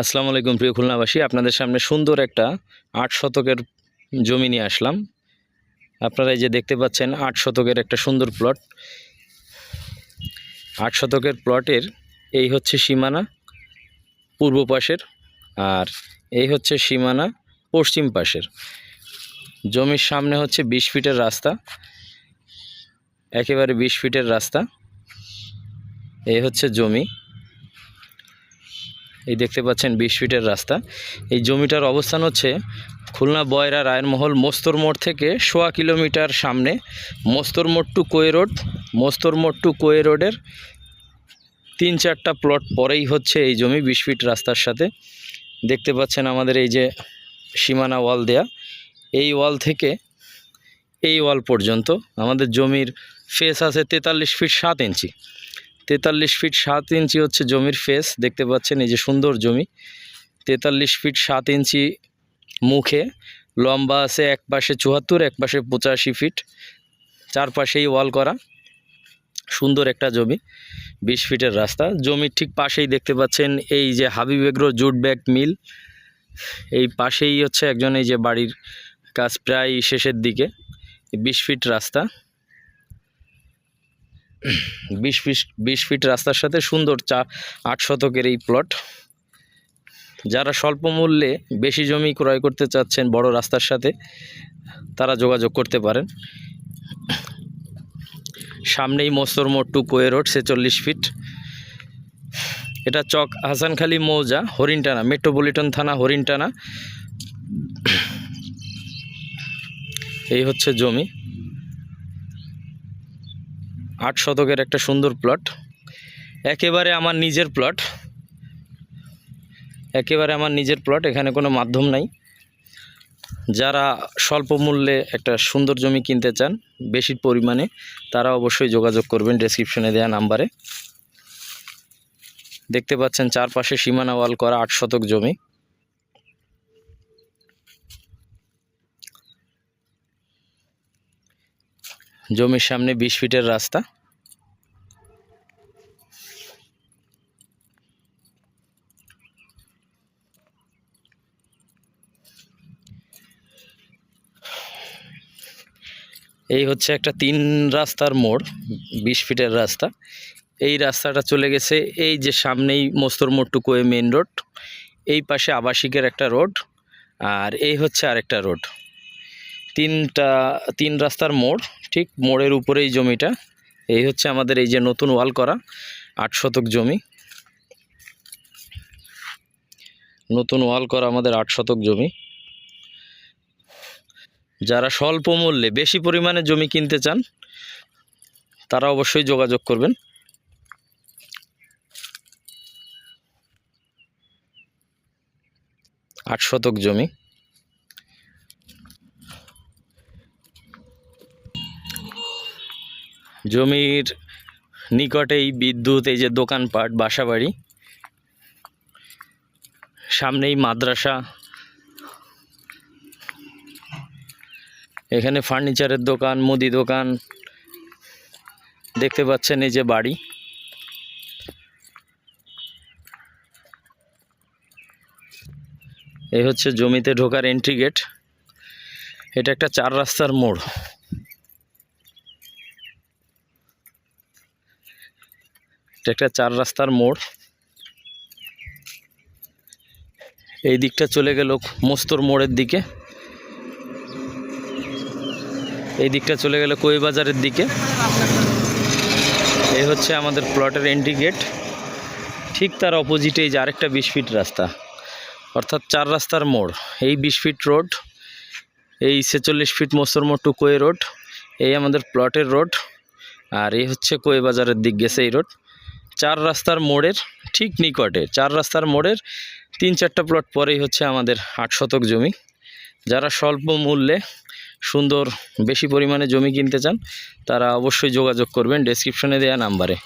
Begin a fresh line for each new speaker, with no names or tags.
আসসালামু আলাইকুম প্রিয় খুলনাবাসী। আপনাদের সামনে সুন্দর একটা আট শতকের জমি নিয়ে আসলাম। আপনারা এই যে দেখতে পাচ্ছেন, আট শতকের একটা সুন্দর প্লট আট শতকের প্লটের এই হচ্ছে সীমানা পূর্ব পাশের আর এই হচ্ছে সীমানা পশ্চিম পাশের। জমির সামনে হচ্ছে বিশ ফিটের রাস্তা, একেবারে বিশ ফিটের রাস্তা। এই হচ্ছে জমি। এই দেখতে পাচ্ছেন বিশ ফিটের রাস্তা। এই জমিটার অবস্থান হচ্ছে খুলনা বয়রা রায়েরমহল মোস্তর মোড় থেকে সোয়া কিলোমিটার সামনে মোস্তর মোড় টু কোয়ে রোড। মোস্তর মোড় টু কোয়ে রোডের তিন চারটা প্লট পরেই হচ্ছে এই জমি বিশ ফিট রাস্তার সাথে। দেখতে পাচ্ছেন আমাদের এই যে সীমানা ওয়াল দেয়া। এই ওয়াল থেকে এই ওয়াল পর্যন্ত আমাদের জমির ফেস আছে তেতাল্লিশ ফিট সাত ইঞ্চি। তেতাল্লিশ ফিট সাত ইঞ্চি হচ্ছে জমির ফেস দেখতে পাচ্ছেন এই যে সুন্দর জমি। তেতাল্লিশ ফিট সাত ইঞ্চি মুখে, লম্বা আছে এক পাশে চুয়াত্তর, এক পাশে পঁচাশি ফিট। চারপাশেই ওয়াল করা, সুন্দর একটা জমি, বিশ ফিটের রাস্তা। জমির ঠিক পাশেই দেখতে পাচ্ছেন এই যে Habib agro jute bag mill. এই পাশেই হচ্ছে একজন এই যে বাড়ির কাজ প্রায় শেষের দিকে, বিশ ফিট রাস্তা। বিশ ফিট বিশ ফিট রাস্তার সাথে সুন্দর চা, আট শতকের এই প্লট যারা স্বল্প মূল্যে বেশি জমি ক্রয় করতে চাচ্ছেন বড় রাস্তার সাথে, তারা যোগাযোগ করতে পারেন। সামনেই মস্তর মোড় টু কোয়ে রোড ছেচল্লিশ ফিট। এটা চক হাসানখালী মৌজা, হরিণটানা, মেট্রোপলিটন থানা, হরিণটানা। এই হচ্ছে জমি। আট শতকের একটা সুন্দর প্লট একেবারে আমার নিজের প্লট একেবারে আমার নিজের প্লট এখানে কোনো মাধ্যম নাই। যারা স্বল্প মূল্যে একটা সুন্দর জমি কিনতে চান, বেশি পরিমাণে, তারা অবশ্যই যোগাযোগ করবেন ডেসক্রিপশনে দেওয়া নাম্বারে দেখতে পাচ্ছেন, চারপাশে সীমানা ওয়াল করা আট শতক জমি। জমির সামনে বিশ ফিটের রাস্তা। এই হচ্ছে একটা তিন রাস্তার মোড়, বিশ ফিটের রাস্তা। এই রাস্তাটা চলে গেছে এই যে সামনেই মোস্তর মোড় মেন রোড, এই পাশে আবাসিকের একটা রোড, আর এই হচ্ছে আরেকটা রোড। তিনটা, তিন রাস্তার মোড়, ঠিক মোড়ের উপরেই জমিটা। এই হচ্ছে আমাদের এই যে নতুন ওয়াল করা, আট শতক জমি। নতুন ওয়াল করা আমাদের আট শতক জমি। যারা স্বল্প মূল্যে বেশি পরিমাণে জমি কিনতে চান, তারা অবশ্যই যোগাযোগ করবেন। আট শতক জমি। জমির নিকটেই বিদ্যুৎ, এই যে দোকানপাট, বাসাবাড়ি। সামনেই মাদ্রাসা। এখানে ফার্নিচারের দোকান, মুদি দোকান। দেখতে পাচ্ছেন এই যে বাড়ি। এই হচ্ছে জমিতে ঢোকার এন্ট্রি গেট এটা একটা চার রাস্তার মোড়। এটা একটা চার রাস্তার মোড়। এই দিকটা চলে গেল মস্তর মোড়ের দিকে। এই দিকটা চলে গেল কই বাজারের দিকে। এই হচ্ছে আমাদের প্লটের এন্ট্রি গেট ঠিক তার অপোজিটে এই যে আরেকটা বিশ ফিট রাস্তা। অর্থাৎ চার রাস্তার মোড়। এই বিশ ফিট রোড এই ছেচল্লিশ ফিট মোস্তর মোড় টু কোয়ে রোড এই আমাদের প্লটের রোড আর এই হচ্ছে কোয়ে বাজারের দিক গেছে এই রোড চার রাস্তার মোড়ের ঠিক নিকটে, চার রাস্তার মোড়ের তিন চারটা প্লট পরেই হচ্ছে আমাদের আট শতক জমি। যারা স্বল্প মূল্যে সুন্দর বেশি পরিমাণে জমি কিনতে চান, তারা অবশ্যই যোগাযোগ করবেন ডেসক্রিপশনে দেওয়া নাম্বারে